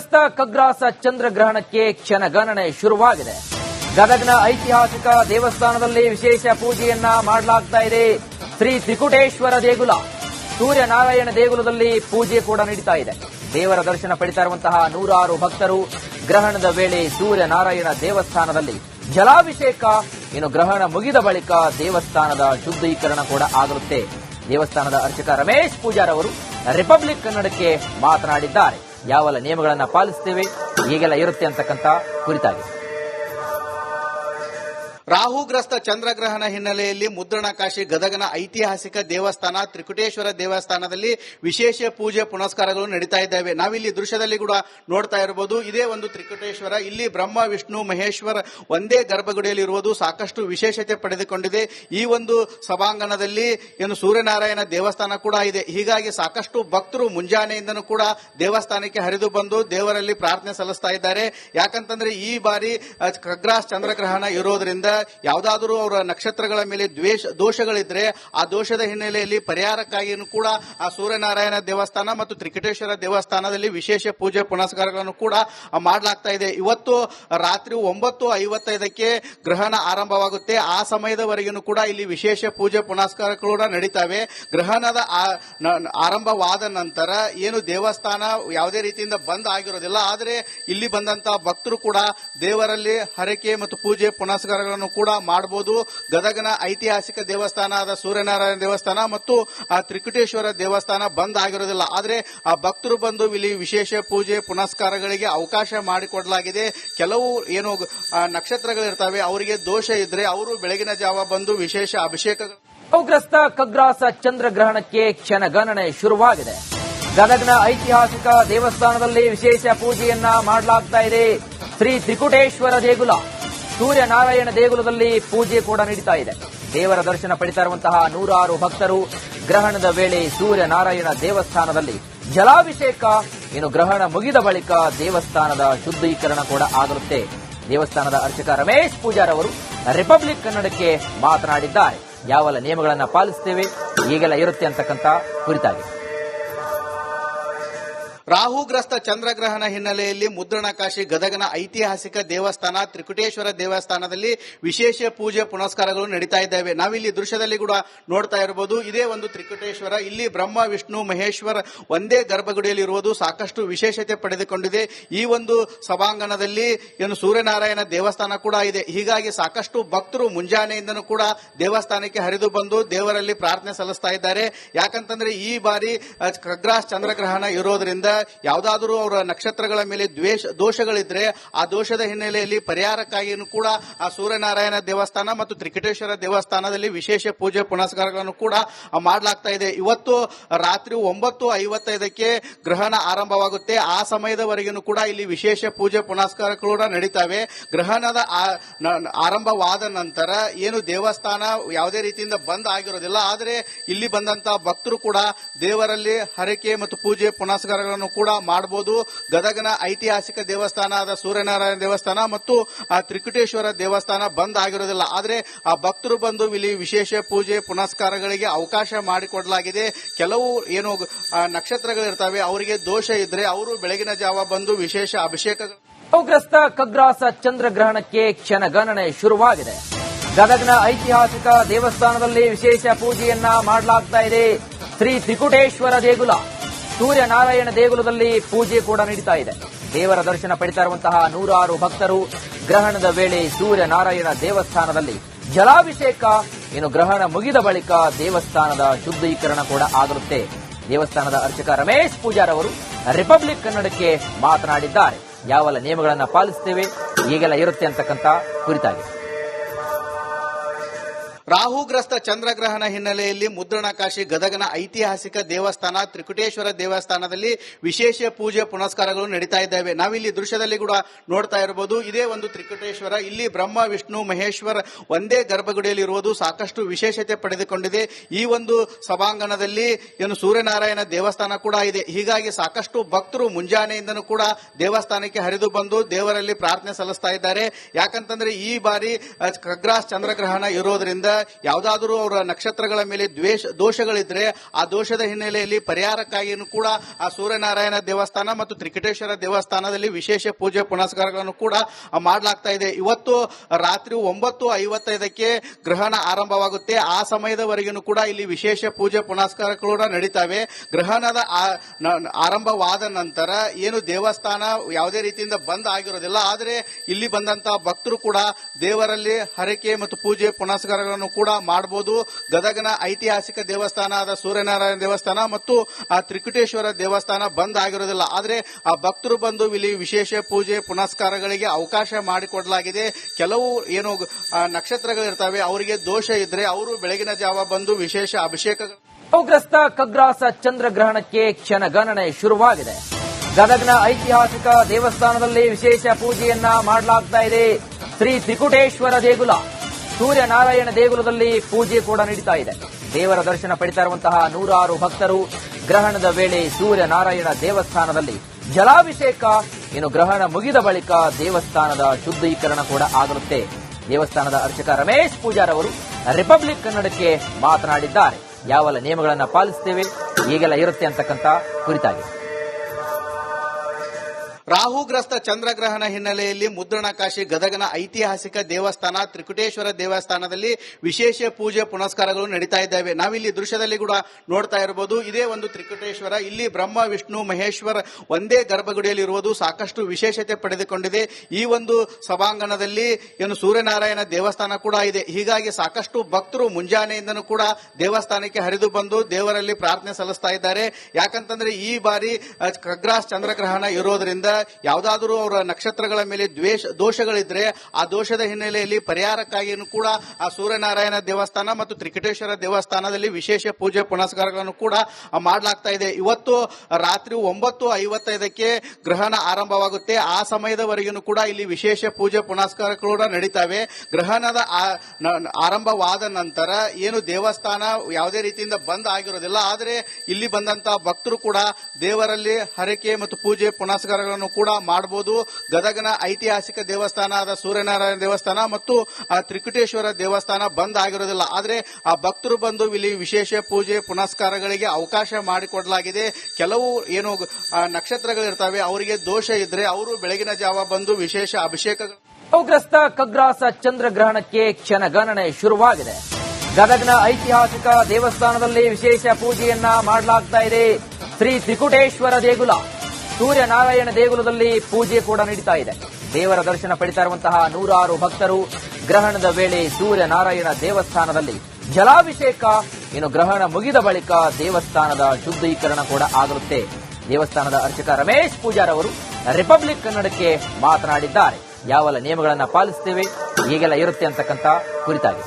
ಭೂಗ್ರಸ್ತ ಕಗ್ರಾಸ ಚಂದ್ರಗ್ರಹಣಕ್ಕೆ ಕ್ಷಣಗಣನೆ ಶುರುವಾಗಿದೆ. ಗದಗ್ನ ಐತಿಹಾಸಿಕ ದೇವಸ್ಥಾನದಲ್ಲಿ ವಿಶೇಷ ಪೂಜೆಯನ್ನ ಮಾಡಲಾಗ್ತಾ ಇದೆ ಶ್ರೀ ತ್ರಿಕುಟೇಶ್ವರ ದೇಗುಲ. ಸೂರ್ಯನಾರಾಯಣ ದೇಗುಲದಲ್ಲಿ ಪೂಜೆ ಕೂಡ ನಡೀತಾ ಇದೆ. ದೇವರ ದರ್ಶನ ಪಡಿತಾ ಇರುವಂತಹ ನೂರಾರು ಭಕ್ತರು ಗ್ರಹಣದ ವೇಳೆ ಸೂರ್ಯನಾರಾಯಣ ದೇವಸ್ಥಾನದಲ್ಲಿ ಜಲಾಭಿಷೇಕ, ಇನ್ನು ಗ್ರಹಣ ಮುಗಿದ ಬಳಿಕ ದೇವಸ್ಥಾನದ ಶುದ್ಧೀಕರಣ ಕೂಡ ಆಗುತ್ತೆ ದೇವಸ್ಥಾನದ ಅರ್ಚಕ ರಮೇಶ್ ಪೂಜಾರ್ ಅವರು ರಿಪಬ್ಲಿಕ್ ಕನ್ನಡಕ್ಕೆ ಮಾತನಾಡಿದ್ದಾರೆ. ಯಾವೆಲ್ಲ ನಿಯಮಗಳನ್ನು ಪಾಲಿಸ್ತೇವೆ ಹೀಗೆಲ್ಲ ಇರುತ್ತೆ ಅಂತಕ್ಕಂಥ ಕುರಿತಾಗಿ ರಾಹುಗ್ರಸ್ತ ಚಂದ್ರಗ್ರಹಣ ಹಿನ್ನೆಲೆಯಲ್ಲಿ ಮುದ್ರಣಕಾಶಿ ಗದಗನ ಐತಿಹಾಸಿಕ ದೇವಸ್ಥಾನ, ತ್ರಿಕುಟೇಶ್ವರ ದೇವಸ್ಥಾನದಲ್ಲಿ ವಿಶೇಷ ಪೂಜೆ ಪುನಸ್ಕಾರಗಳು ನಡೀತಾ ಇದ್ದಾವೆ. ನಾವಿಲ್ಲಿ ದೃಶ್ಯದಲ್ಲಿ ಕೂಡ ನೋಡ್ತಾ ಇರಬಹುದು ಇದೇ ಒಂದು ತ್ರಿಕುಟೇಶ್ವರ. ಇಲ್ಲಿ ಬ್ರಹ್ಮ, ವಿಷ್ಣು, ಮಹೇಶ್ವರ ಒಂದೇ ಗರ್ಭಗುಡಿಯಲ್ಲಿ ಇರುವುದು ಸಾಕಷ್ಟು ವಿಶೇಷತೆ ಪಡೆದುಕೊಂಡಿದೆ. ಈ ಒಂದು ಸಭಾಂಗಣದಲ್ಲಿ ಏನು ಸೂರ್ಯನಾರಾಯಣ ದೇವಸ್ಥಾನ ಕೂಡ ಇದೆ. ಹೀಗಾಗಿ ಸಾಕಷ್ಟು ಭಕ್ತರು ಮುಂಜಾನೆಯಿಂದನೂ ಕೂಡ ದೇವಸ್ಥಾನಕ್ಕೆ ಹರಿದು ಬಂದು ದೇವರಲ್ಲಿ ಪ್ರಾರ್ಥನೆ ಸಲ್ಲಿಸ್ತಾ ಇದ್ದಾರೆ. ಯಾಕಂತಂದ್ರೆ ಈ ಬಾರಿ ಖಗ್ರಾಸ್ ಚಂದ್ರಗ್ರಹಣ ಇರೋದ್ರಿಂದ ಯಾವುದಾದರೂ ಅವರ ನಕ್ಷತ್ರಗಳ ಮೇಲೆ ದ್ವೇಷ, ದೋಷಗಳಿದ್ರೆ ಆ ದೋಷದ ಹಿನ್ನೆಲೆಯಲ್ಲಿ ಪರಿಹಾರಕ್ಕಾಗಿಯೂ ಕೂಡ ಆ ಸೂರ್ಯನಾರಾಯಣ ದೇವಸ್ಥಾನ ಮತ್ತು ತ್ರಿಕಟೇಶ್ವರ ದೇವಸ್ಥಾನದಲ್ಲಿ ವಿಶೇಷ ಪೂಜೆ ಪುನಸ್ಕಾರಗಳನ್ನು ಕೂಡ ಮಾಡಲಾಗ್ತಾ ಇದೆ. ಇವತ್ತು ರಾತ್ರಿ ಒಂಬತ್ತು ಐವತ್ತೈದಕ್ಕೆ ಗ್ರಹಣ ಆರಂಭವಾಗುತ್ತೆ. ಆ ಸಮಯದವರೆಗೂ ಕೂಡ ಇಲ್ಲಿ ವಿಶೇಷ ಪೂಜೆ ಪುನಸ್ಕಾರಗಳು ಕೂಡ ನಡೀತಾವೆ. ಗ್ರಹಣದ ಆರಂಭವಾದ ನಂತರ ಏನು ದೇವಸ್ಥಾನ ಯಾವುದೇ ರೀತಿಯಿಂದ ಬಂದ್ ಆಗಿರೋದಿಲ್ಲ. ಆದರೆ ಇಲ್ಲಿ ಬಂದಂತಹ ಭಕ್ತರು ಕೂಡ ದೇವರಲ್ಲಿ ಹರಕೆ ಮತ್ತು ಪೂಜೆ ಪುನಸ್ಕಾರಗಳನ್ನು ಕೂಡ ಮಾಡಬಹುದು ಗದಗನ ಐತಿಹಾಸಿಕ ದೇವಸ್ಥಾನ ಆದ ಸೂರ್ಯನಾರಾಯಣ ದೇವಸ್ಥಾನ ಮತ್ತು ಆ ತ್ರಿಕುಟೇಶ್ವರ ದೇವಸ್ಥಾನ ಬಂದ್ ಆಗಿರೋದಿಲ್ಲ. ಆದರೆ ಆ ಭಕ್ತರು ಬಂದು ಇಲ್ಲಿ ವಿಶೇಷ ಪೂಜೆ, ಪುನಸ್ಕಾರಗಳಿಗೆ ಅವಕಾಶ ಮಾಡಿಕೊಡಲಾಗಿದೆ. ಕೆಲವು ಏನು ನಕ್ಷತ್ರಗಳಿರ್ತಾವೆ, ಅವರಿಗೆ ದೋಷ ಇದ್ರೆ ಅವರು ಬೆಳಗಿನ ಜಾವ ಬಂದು ವಿಶೇಷ ಅಭಿಷೇಕ ಅವಗ್ರಸ್ತ ಕಗ್ರಾಸ ಚಂದ್ರಗ್ರಹಣಕ್ಕೆ ಕ್ಷಣಗಣನೆ ಶುರುವಾಗಿದೆ. ಗದಗ್ನ ಐತಿಹಾಸಿಕ ದೇವಸ್ಥಾನದಲ್ಲಿ ವಿಶೇಷ ಪೂಜೆಯನ್ನ ಮಾಡಲಾಗ್ತಾ ಇದೆ ಶ್ರೀ ತ್ರಿಕುಟೇಶ್ವರ ದೇಗುಲ. ಸೂರ್ಯನಾರಾಯಣ ದೇಗುಲದಲ್ಲಿ ಪೂಜೆ ಕೂಡ ನಡೀತಾ ಇದೆ. ದೇವರ ದರ್ಶನ ಪಡಿತಾ ಇರುವಂತಹ ನೂರಾರು ಭಕ್ತರು ಗ್ರಹಣದ ವೇಳೆ ಸೂರ್ಯನಾರಾಯಣ ದೇವಸ್ಥಾನದಲ್ಲಿ ಜಲಾಭಿಷೇಕ, ಇನ್ನು ಗ್ರಹಣ ಮುಗಿದ ಬಳಿಕ ದೇವಸ್ಥಾನದ ಶುದ್ಧೀಕರಣ ಕೂಡ ಆಗುತ್ತೆ ದೇವಸ್ಥಾನದ ಅರ್ಚಕ ರಮೇಶ್ ಪೂಜಾರ್ ಅವರು ರಿಪಬ್ಲಿಕ್ ಕನ್ನಡಕ್ಕೆ ಮಾತನಾಡಿದ್ದಾರೆ. ಯಾವೆಲ್ಲ ನಿಯಮಗಳನ್ನು ಪಾಲಿಸ್ತೇವೆ ಈಗೆಲ್ಲ ಇರುತ್ತೆ ಅಂತಕ್ಕಂಥ ಕುರಿತಾಗಿ. ರಾಹುಗ್ರಸ್ತ ಚಂದ್ರಗ್ರಹಣ ಹಿನ್ನೆಲೆಯಲ್ಲಿ ಮುದ್ರಣಕಾಶಿ ಗದಗನ ಐತಿಹಾಸಿಕ ದೇವಸ್ಥಾನ, ತ್ರಿಕುಟೇಶ್ವರ ದೇವಸ್ಥಾನದಲ್ಲಿ ವಿಶೇಷ ಪೂಜೆ ಪುನಸ್ಕಾರಗಳು ನಡೀತಾ ಇದ್ದಾವೆ. ನಾವಿಲ್ಲಿ ದೃಶ್ಯದಲ್ಲಿ ಕೂಡ ನೋಡ್ತಾ ಇರಬಹುದು ಇದೇ ಒಂದು ತ್ರಿಕುಟೇಶ್ವರ. ಇಲ್ಲಿ ಬ್ರಹ್ಮ, ವಿಷ್ಣು, ಮಹೇಶ್ವರ ಒಂದೇ ಗರ್ಭಗುಡಿಯಲ್ಲಿ ಇರುವುದು ಸಾಕಷ್ಟು ವಿಶೇಷತೆ ಪಡೆದುಕೊಂಡಿದೆ. ಈ ಒಂದು ಸಭಾಂಗಣದಲ್ಲಿ ಏನು ಸೂರ್ಯನಾರಾಯಣ ದೇವಸ್ಥಾನ ಕೂಡ ಇದೆ. ಹೀಗಾಗಿ ಸಾಕಷ್ಟು ಭಕ್ತರು ಮುಂಜಾನೆಯಿಂದನೂ ಕೂಡ ದೇವಸ್ಥಾನಕ್ಕೆ ಹರಿದು ಬಂದು ದೇವರಲ್ಲಿ ಪ್ರಾರ್ಥನೆ ಸಲ್ಲಿಸ್ತಾ ಇದ್ದಾರೆ. ಯಾಕಂತಂದ್ರೆ ಈ ಬಾರಿ ಖಗ್ರಾಸ್ ಚಂದ್ರಗ್ರಹಣ ಇರೋದ್ರಿಂದ ಯಾವುದಾದರೂ ಅವರ ನಕ್ಷತ್ರಗಳ ಮೇಲೆ ದ್ವೇಷ, ದೋಷಗಳಿದ್ರೆ ಆ ದೋಷದ ಹಿನ್ನೆಲೆಯಲ್ಲಿ ಪರಿಹಾರಕ್ಕಾಗಿಯೂ ಕೂಡ ಆ ಸೂರ್ಯನಾರಾಯಣ ದೇವಸ್ಥಾನ ಮತ್ತು ತ್ರಿಕಟೇಶ್ವರ ದೇವಸ್ಥಾನದಲ್ಲಿ ವಿಶೇಷ ಪೂಜೆ ಪುನಸ್ಕಾರಗಳನ್ನು ಕೂಡ ಮಾಡಲಾಗ್ತಾ ಇದೆ. ಇವತ್ತು ರಾತ್ರಿ ಒಂಬತ್ತು ಐವತ್ತೈದಕ್ಕೆ ಗ್ರಹಣ ಆರಂಭವಾಗುತ್ತೆ. ಆ ಸಮಯದವರೆಗೂ ಕೂಡ ಇಲ್ಲಿ ವಿಶೇಷ ಪೂಜೆ ಪುನಸ್ಕಾರ ಕೂಡ ನಡೀತಾವೆ. ಗ್ರಹಣದ ಆರಂಭವಾದ ನಂತರ ಏನು ದೇವಸ್ಥಾನ ಯಾವುದೇ ರೀತಿಯಿಂದ ಬಂದ್ ಆಗಿರೋದಿಲ್ಲ. ಆದರೆ ಇಲ್ಲಿ ಬಂದಂತಹ ಭಕ್ತರು ಕೂಡ ದೇವರಲ್ಲಿ ಹರಕೆ ಮತ್ತು ಪೂಜೆ ಪುನಸ್ಕಾರಗಳನ್ನು ಕೂಡ ಮಾಡಬಹುದು ಗದಗನ ಐತಿಹಾಸಿಕ ದೇವಸ್ಥಾನ ಸೂರ್ಯನಾರಾಯಣ ದೇವಸ್ಥಾನ ಮತ್ತು ಆ ತ್ರಿಕುಟೇಶ್ವರ ದೇವಸ್ಥಾನ ಬಂದ್ ಆಗಿರೋದಿಲ್ಲ. ಆದರೆ ಆ ಭಕ್ತರು ಬಂದು ಇಲ್ಲಿ ವಿಶೇಷ ಪೂಜೆ, ಪುನಸ್ಕಾರಗಳಿಗೆ ಅವಕಾಶ ಮಾಡಿಕೊಡಲಾಗಿದೆ. ಕೆಲವು ಏನು ನಕ್ಷತ್ರಗಳಿರ್ತವೆ, ಅವರಿಗೆ ದೋಷ ಇದ್ರೆ ಅವರು ಬೆಳಗಿನ ಜಾವ ಬಂದು ವಿಶೇಷ ಅಭಿಷೇಕ ಅವಗ್ರಸ್ತ ಕಗ್ರಾಸ ಚಂದ್ರಗ್ರಹಣಕ್ಕೆ ಕ್ಷಣಗಣನೆ ಶುರುವಾಗಿದೆ. ಗದಗ್ನ ಐತಿಹಾಸಿಕ ದೇವಸ್ಥಾನದಲ್ಲಿ ವಿಶೇಷ ಪೂಜೆಯನ್ನ ಮಾಡಲಾಗ್ತಾ ಇದೆ ಶ್ರೀ ತ್ರಿಕುಟೇಶ್ವರ ದೇಗುಲ. ಸೂರ್ಯನಾರಾಯಣ ದೇಗುಲದಲ್ಲಿ ಪೂಜೆ ಕೂಡ ನಡೀತಾ ಇದೆ. ದೇವರ ದರ್ಶನ ಪಡಿತಾ ಇರುವಂತಹ ನೂರಾರು ಭಕ್ತರು ಗ್ರಹಣದ ವೇಳೆ ಸೂರ್ಯನಾರಾಯಣ ದೇವಸ್ಥಾನದಲ್ಲಿ ಜಲಾಭಿಷೇಕ, ಇನ್ನು ಗ್ರಹಣ ಮುಗಿದ ಬಳಿಕ ದೇವಸ್ಥಾನದ ಶುದ್ಧೀಕರಣ ಕೂಡ ಆಗಿರುತ್ತೆ ದೇವಸ್ಥಾನದ ಅರ್ಚಕ ರಮೇಶ್ ಪೂಜಾರ್ ಅವರು ರಿಪಬ್ಲಿಕ್ ಕನ್ನಡಕ್ಕೆ ಮಾತನಾಡಿದ್ದಾರೆ. ಯಾವೆಲ್ಲ ನಿಯಮಗಳನ್ನು ಪಾಲಿಸ್ತೇವೆ ಈಗೆಲ್ಲ ಇರುತ್ತೆ ಅಂತಕ್ಕಂಥ ಕುರಿತಾಗಿ ರಾಹುಗ್ರಸ್ತ ಚಂದ್ರಗ್ರಹಣ ಹಿನ್ನೆಲೆಯಲ್ಲಿ ಮುದ್ರಣಕಾಶಿ ಗದಗನ ಐತಿಹಾಸಿಕ ದೇವಸ್ಥಾನ ತ್ರಿಕುಟೇಶ್ವರ ದೇವಸ್ಥಾನದಲ್ಲಿ ವಿಶೇಷ ಪೂಜೆ ಪುನಸ್ಕಾರಗಳು ನಡೀತಾ ಇದ್ದಾವೆ. ನಾವಿಲ್ಲಿ ದೃಶ್ಯದಲ್ಲಿ ಕೂಡ ನೋಡ್ತಾ ಇರಬಹುದು. ಇದೇ ಒಂದು ತ್ರಿಕುಟೇಶ್ವರ. ಇಲ್ಲಿ ಬ್ರಹ್ಮ, ವಿಷ್ಣು, ಮಹೇಶ್ವರ ಒಂದೇ ಗರ್ಭಗುಡಿಯಲ್ಲಿ ಇರುವುದು ಸಾಕಷ್ಟು ವಿಶೇಷತೆ ಪಡೆದುಕೊಂಡಿದೆ. ಈ ಒಂದು ಸಭಾಂಗಣದಲ್ಲಿ ಏನು ಸೂರ್ಯನಾರಾಯಣ ದೇವಸ್ಥಾನ ಕೂಡ ಇದೆ. ಹೀಗಾಗಿ ಸಾಕಷ್ಟು ಭಕ್ತರು ಮುಂಜಾನೆಯಿಂದನೂ ಕೂಡ ದೇವಸ್ಥಾನಕ್ಕೆ ಹರಿದು ಬಂದು ದೇವರಲ್ಲಿ ಪ್ರಾರ್ಥನೆ ಸಲ್ಲಿಸ್ತಾ ಇದ್ದಾರೆ. ಯಾಕಂತಂದ್ರೆ ಈ ಬಾರಿ ಕಗ್ರಾಸ್ ಚಂದ್ರಗ್ರಹಣ ಇರೋದ್ರಿಂದ ಯಾವುದಾದರೂ ಅವರ ನಕ್ಷತ್ರಗಳ ಮೇಲೆ ದ್ವೇಷ, ದೋಷಗಳಿದ್ರೆ ಆ ದೋಷದ ಹಿನ್ನೆಲೆಯಲ್ಲಿ ಪರಿಹಾರಕ್ಕಾಗಿಯೂ ಕೂಡ ಆ ಸೂರ್ಯನಾರಾಯಣ ದೇವಸ್ಥಾನ ಮತ್ತು ತ್ರಿಕಟೇಶ್ವರ ದೇವಸ್ಥಾನದಲ್ಲಿ ವಿಶೇಷ ಪೂಜೆ ಪುನಸ್ಕಾರಗಳನ್ನು ಕೂಡ ಮಾಡಲಾಗ್ತಾ ಇದೆ. ಇವತ್ತು ರಾತ್ರಿ ಒಂಬತ್ತು ಐವತ್ತೈದಕ್ಕೆ ಗ್ರಹಣ ಆರಂಭವಾಗುತ್ತೆ. ಆ ಸಮಯದವರೆಗೂ ಕೂಡ ಇಲ್ಲಿ ವಿಶೇಷ ಪೂಜೆ ಪುನಸ್ಕಾರಗಳು ಕೂಡ ನಡೀತವೆ. ಗ್ರಹಣದ ಆರಂಭವಾದ ನಂತರ ಏನು ದೇವಸ್ಥಾನ ಯಾವುದೇ ರೀತಿಯಿಂದ ಬಂದ್ ಆಗಿರೋದಿಲ್ಲ. ಆದರೆ ಇಲ್ಲಿ ಬಂದಂತಹ ಭಕ್ತರು ಕೂಡ ದೇವರಲ್ಲಿ ಹರಕೆ ಮತ್ತು ಪೂಜೆ ಪುನಸ್ಕಾರಗಳನ್ನು ಕೂಡ ಮಾಡಬಹುದು ಗದಗನ ಐತಿಹಾಸಿಕ ದೇವಸ್ಥಾನ ಆದ ಸೂರ್ಯನಾರಾಯಣ ದೇವಸ್ಥಾನ ಮತ್ತು ಆ ತ್ರಿಕುಟೇಶ್ವರ ದೇವಸ್ಥಾನ ಬಂದ್ ಆಗಿರೋದಿಲ್ಲ. ಆದರೆ ಆ ಭಕ್ತರು ಬಂದು ಇಲ್ಲಿ ವಿಶೇಷ ಪೂಜೆ, ಪುನಸ್ಕಾರಗಳಿಗೆ ಅವಕಾಶ ಮಾಡಿಕೊಡಲಾಗಿದೆ. ಕೆಲವು ಏನು ನಕ್ಷತ್ರಗಳಿರ್ತವೆ, ಅವರಿಗೆ ದೋಷ ಇದ್ರೆ ಅವರು ಬೆಳಗಿನ ಜಾವ ಬಂದು ವಿಶೇಷ ಅಭಿಷೇಕ ಗ್ರಸ್ತ ಕಗ್ರಾಸ ಚಂದ್ರಗ್ರಹಣಕ್ಕೆ ಕ್ಷಣಗಣನೆ ಶುರುವಾಗಿದೆ. ಗದಗ್ನ ಐತಿಹಾಸಿಕ ದೇವಸ್ಥಾನದಲ್ಲಿ ವಿಶೇಷ ಪೂಜೆಯನ್ನ ಮಾಡಲಾಗ್ತಾ ಇದೆ ಶ್ರೀ ತ್ರಿಕುಟೇಶ್ವರ ದೇಗುಲ. ಸೂರ್ಯನಾರಾಯಣ ದೇಗುಲದಲ್ಲಿ ಪೂಜೆ ಕೂಡ ನಡೀತಾ ಇದೆ. ದೇವರ ದರ್ಶನ ಪಡಿತಾ ಇರುವಂತಹ ನೂರಾರು ಭಕ್ತರು ಗ್ರಹಣದ ವೇಳೆ ಸೂರ್ಯನಾರಾಯಣ ದೇವಸ್ಥಾನದಲ್ಲಿ ಜಲಾಭಿಷೇಕ, ಇನ್ನು ಗ್ರಹಣ ಮುಗಿದ ಬಳಿಕ ದೇವಸ್ಥಾನದ ಶುದ್ಧೀಕರಣ ಕೂಡ ಆಗರುತ್ತೆ ದೇವಸ್ಥಾನದ ಅರ್ಚಕ ರಮೇಶ್ ಪೂಜಾರ್ ಅವರು ರಿಪಬ್ಲಿಕ್ ಕನ್ನಡಕ್ಕೆ ಮಾತನಾಡಿದ್ದಾರೆ. ಯಾವೆಲ್ಲ ನಿಯಮಗಳನ್ನು ಪಾಲಿಸ್ತೇವೆ ಈಗೆಲ್ಲ ಇರುತ್ತೆ ಅಂತಕ್ಕಂಥ ಕುರಿತಾಗಿ ರಾಹುಗ್ರಸ್ತ ಚಂದ್ರಗ್ರಹಣ ಹಿನ್ನೆಲೆಯಲ್ಲಿ ಮುದ್ರಣಕಾಶಿ ಗದಗನ ಐತಿಹಾಸಿಕ ದೇವಸ್ಥಾನ ತ್ರಿಕುಟೇಶ್ವರ ದೇವಸ್ಥಾನದಲ್ಲಿ ವಿಶೇಷ ಪೂಜೆ ಪುನಸ್ಕಾರಗಳು ನಡೀತಾ ಇದ್ದಾವೆ. ನಾವಿಲ್ಲಿ ದೃಶ್ಯದಲ್ಲಿ ಕೂಡ ನೋಡ್ತಾ ಇರಬಹುದು ಇದೇ ಒಂದು ತ್ರಿಕುಟೇಶ್ವರ. ಇಲ್ಲಿ ಬ್ರಹ್ಮ, ವಿಷ್ಣು, ಮಹೇಶ್ವರ ಒಂದೇ ಗರ್ಭಗುಡಿಯಲ್ಲಿ ಇರುವುದು ಸಾಕಷ್ಟು ವಿಶೇಷತೆ ಪಡೆದುಕೊಂಡಿದೆ. ಈ ಒಂದು ಸಭಾಂಗಣದಲ್ಲಿ ಏನು ಸೂರ್ಯನಾರಾಯಣ ದೇವಸ್ಥಾನ ಕೂಡ ಇದೆ. ಹೀಗಾಗಿ ಸಾಕಷ್ಟು ಭಕ್ತರು ಮುಂಜಾನೆಯಿಂದನೂ ಕೂಡ ದೇವಸ್ಥಾನಕ್ಕೆ ಹರಿದು ಬಂದು ದೇವರಲ್ಲಿ ಪ್ರಾರ್ಥನೆ ಸಲ್ಲಿಸ್ತಾ ಇದ್ದಾರೆ. ಯಾಕಂತಂದ್ರೆ ಈ ಬಾರಿ ಖಗ್ರಾಸ್ ಚಂದ್ರಗ್ರಹಣ ಇರೋದ್ರಿಂದ ಯಾವುದಾದರೂ ಅವರ ನಕ್ಷತ್ರಗಳ ಮೇಲೆ ದ್ವೇಷ, ದೋಷಗಳಿದ್ರೆ ಆ ದೋಷದ ಹಿನ್ನೆಲೆಯಲ್ಲಿ ಪರಿಹಾರಕ್ಕಾಗಿಯೂ ಕೂಡ ಆ ಸೂರ್ಯನಾರಾಯಣ ದೇವಸ್ಥಾನ ಮತ್ತು ತ್ರಿಕಟೇಶ್ವರ ದೇವಸ್ಥಾನದಲ್ಲಿ ವಿಶೇಷ ಪೂಜೆ ಪುನಸ್ಕಾರಗಳನ್ನು ಕೂಡ ಮಾಡಲಾಗ್ತಾ ಇದೆ. ಇವತ್ತು ರಾತ್ರಿ ಒಂಬತ್ತು ಐವತ್ತೈದಕ್ಕೆ ಗ್ರಹಣ ಆರಂಭವಾಗುತ್ತೆ. ಆ ಸಮಯದವರೆಗೂ ಕೂಡ ಇಲ್ಲಿ ವಿಶೇಷ ಪೂಜೆ ಪುನಸ್ಕಾರ ಕೂಡ ನಡೀತಾವೆ. ಗ್ರಹಣದ ಆರಂಭವಾದ ನಂತರ ಏನು ದೇವಸ್ಥಾನ ಯಾವುದೇ ರೀತಿಯಿಂದ ಬಂದ್ ಆಗಿರೋದಿಲ್ಲ. ಆದರೆ ಇಲ್ಲಿ ಬಂದಂತಹ ಭಕ್ತರು ಕೂಡ ದೇವರಲ್ಲಿ ಹರಕೆ ಮತ್ತು ಪೂಜೆ ಪುನಸ್ಕಾರಗಳನ್ನು ಕೂಡ ಮಾಡಬಹುದು ಗದಗನ ಐತಿಹಾಸಿಕ ದೇವಸ್ಥಾನ ಆದ ಸೂರ್ಯನಾರಾಯಣ ದೇವಸ್ಥಾನ ಮತ್ತು ತ್ರಿಕುಟೇಶ್ವರ ದೇವಸ್ಥಾನ ಬಂದ್ ಆಗಿರೋದಿಲ್ಲ. ಆದರೆ, ಆ, ಭಕ್ತರು ಬಂದು ಇಲ್ಲಿ ವಿಶೇಷ ಪೂಜೆ, ಪುನಸ್ಕಾರಗಳಿಗೆ ಅವಕಾಶ ಮಾಡಿಕೊಡಲಾಗಿದೆ. ಕೆಲವು ಏನು ನಕ್ಷತ್ರಗಳಿರ್ತವೆ, ಅವರಿಗೆ ದೋಷ ಇದ್ರೆ ಅವರು ಬೆಳಗಿನ ಜಾವ ಬಂದು ವಿಶೇಷ ಅಭಿಷೇಕಗಳು. ಅವಗ್ರಸ್ತ ಕಗ್ರಾಸ ಚಂದ್ರಗ್ರಹಣಕ್ಕೆ ಕ್ಷಣಗಣನೆ ಶುರುವಾಗಿದೆ. ಗದಗ್ನ ಐತಿಹಾಸಿಕ ದೇವಸ್ಥಾನದಲ್ಲಿ ವಿಶೇಷ ಪೂಜೆಯನ್ನ ಮಾಡಲಾಗ್ತಾ ಇದೆ ಶ್ರೀ ತ್ರಿಕುಟೇಶ್ವರ ದೇಗುಲ. ಸೂರ್ಯನಾರಾಯಣ ದೇಗುಲದಲ್ಲಿ ಪೂಜೆ ಕೂಡ ನಡೀತಾ ಇದೆ. ದೇವರ ದರ್ಶನ ಪಡಿತಾ ಇರುವಂತಹ ನೂರಾರು ಭಕ್ತರು ಗ್ರಹಣದ ವೇಳೆ ಸೂರ್ಯನಾರಾಯಣ ದೇವಸ್ಥಾನದಲ್ಲಿ ಜಲಾಭಿಷೇಕ, ಇನ್ನು ಗ್ರಹಣ ಮುಗಿದ ಬಳಿಕ ದೇವಸ್ಥಾನದ ಶುದ್ಧೀಕರಣ ಕೂಡ ಆಗರುತ್ತೆ ದೇವಸ್ಥಾನದ ಅರ್ಚಕ ರಮೇಶ್ ಪೂಜಾರ್ ಅವರು ರಿಪಬ್ಲಿಕ್ ಕನ್ನಡಕ್ಕೆ ಮಾತನಾಡಿದ್ದಾರೆ. ಯಾವೆಲ್ಲ ನಿಯಮಗಳನ್ನು ಪಾಲಿಸ್ತೇವೆ ಹೀಗೆಲ್ಲ ಇರುತ್ತೆ ಅಂತಕ್ಕಂಥ ಕುರಿತಾಗಿ